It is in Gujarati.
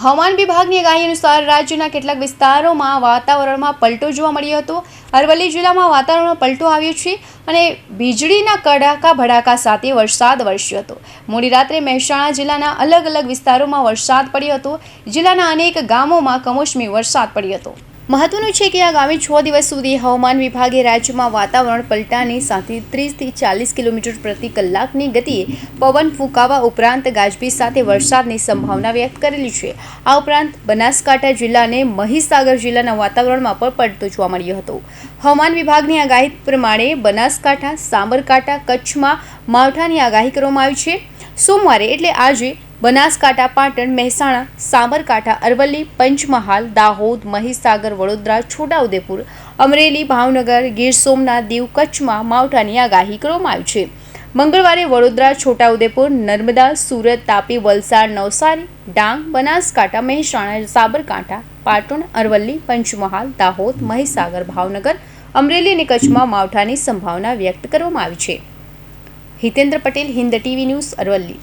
હવામાન વિભાગની આગાહી અનુસાર રાજ્યના કેટલાક વિસ્તારોમાં વાતાવરણમાં પલટો જોવા મળ્યો હતો. અરવલ્લી જિલ્લામાં વાતાવરણમાં પલટો આવ્યો છે અને વીજળીના કડાકા ભડાકા સાથે વરસાદ વરસ્યો હતો. મોડી રાત્રે મહેસાણા જિલ્લાના અલગ અલગ વિસ્તારોમાં વરસાદ પડ્યો હતો. જિલ્લાના અનેક ગામોમાં કમોસમી વરસાદ પડ્યો હતો. મહત્વનું છે કે આગામી છ દિવસ સુધી હવામાન વિભાગે રાજ્યમાં વાતાવરણ પલટાની સાથે ત્રીસથી ચાલીસ કિલોમીટર પ્રતિ કલાકની ગતિએ પવન ફૂંકાવા ઉપરાંત ગાજવીજ સાથે વરસાદની સંભાવના વ્યક્ત કરેલી છે. આ ઉપરાંત બનાસકાંઠા જિલ્લાને મહીસાગર જિલ્લાના વાતાવરણમાં પણ પડતો જોવા મળ્યો હતો. હવામાન વિભાગની આગાહી પ્રમાણે બનાસકાંઠા, સાબરકાંઠા, કચ્છમાં માવઠાની આગાહી કરવામાં આવી છે. સોમવારે એટલે આજે બનાસકાંઠા, પાટણ, મહેસાણા, સાબરકાંઠા, અરવલ્લી, પંચમહાલ, દાહોદ, મહીસાગર, વડોદરા, છોટાઉદેપુર, અમરેલી, ભાવનગર, ગીર સોમનાથ, દીવ, કચ્છમાં માવઠાની આગાહી કરવામાં આવી છે. મંગળવારે વડોદરા, છોટાઉદેપુર, નર્મદા, સુરત, તાપી, વલસાડ, નવસારી, ડાંગ, બનાસકાંઠા, મહેસાણા, સાબરકાંઠા, પાટણ, અરવલ્લી, પંચમહાલ, દાહોદ, મહીસાગર, ભાવનગર, અમરેલી અને કચ્છમાં માવઠાની સંભાવના વ્યક્ત કરવામાં આવી છે. Hitendra Patel, Hind TV news, Aravalli.